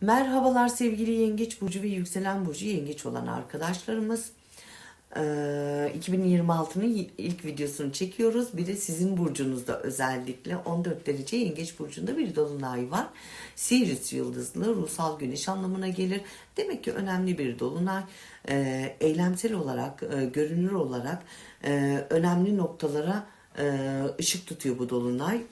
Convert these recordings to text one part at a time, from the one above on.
Merhabalar sevgili Yengeç Burcu ve Yükselen Burcu Yengeç olan arkadaşlarımız. Ee, 2026'nın ilk videosunu çekiyoruz. Bir de sizin burcunuzda özellikle 14 derece Yengeç Burcu'nda bir dolunay var. Sirius yıldızlı ruhsal güneş anlamına gelir. Demek ki önemli bir dolunay. Ee, eylemsel olarak, e, görünür olarak e, önemli noktalara e, ışık tutuyor bu dolunay.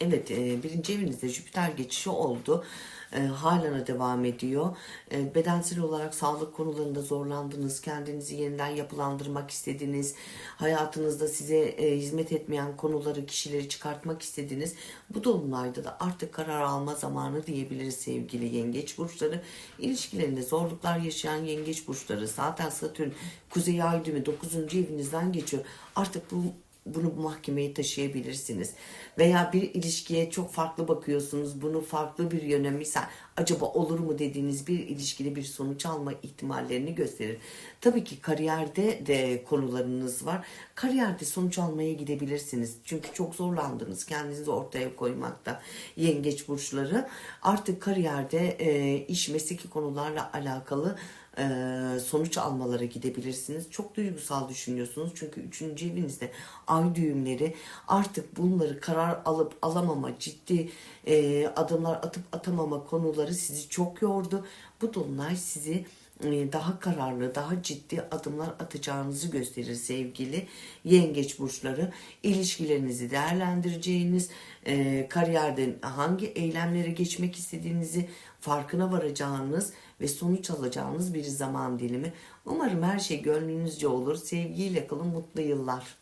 Evet, e, birinci evinizde Jüpiter geçişi oldu. E, halen de devam ediyor. E, bedensel olarak sağlık konularında zorlandınız. Kendinizi yeniden yapılandırmak istediniz. Hayatınızda size e, hizmet etmeyen konuları, kişileri çıkartmak istediniz. Bu dolunayda da artık karar alma zamanı diyebiliriz sevgili yengeç burçları. İlişkilerinde zorluklar yaşayan yengeç burçları. Zaten Satürn Kuzey Ay düğümü 9. evinizden geçiyor. Artık bu bunu mahkemeye taşıyabilirsiniz. Veya bir ilişkiye çok farklı bakıyorsunuz. Bunu farklı bir yöne misal acaba olur mu dediğiniz bir ilişkide bir sonuç alma ihtimallerini gösterir. Tabii ki kariyerde de konularınız var. Kariyerde sonuç almaya gidebilirsiniz. Çünkü çok zorlandınız kendinizi ortaya koymakta. Yengeç burçları artık kariyerde e, iş mesleki konularla alakalı e, sonuç almalara gidebilirsiniz. Çok duygusal düşünüyorsunuz. Çünkü üçüncü evinizde ay düğümleri artık bunları karar alıp alamama, ciddi e, adımlar atıp atamama konuları sizi çok yordu. Bu dolunay sizi e, daha kararlı, daha ciddi adımlar atacağınızı gösterir sevgili yengeç burçları. İlişkilerinizi değerlendireceğiniz, e, kariyerde hangi eylemlere geçmek istediğinizi farkına varacağınız ve sonuç alacağınız bir zaman dilimi. Umarım her şey gönlünüzce olur. Sevgiyle kalın, mutlu yıllar.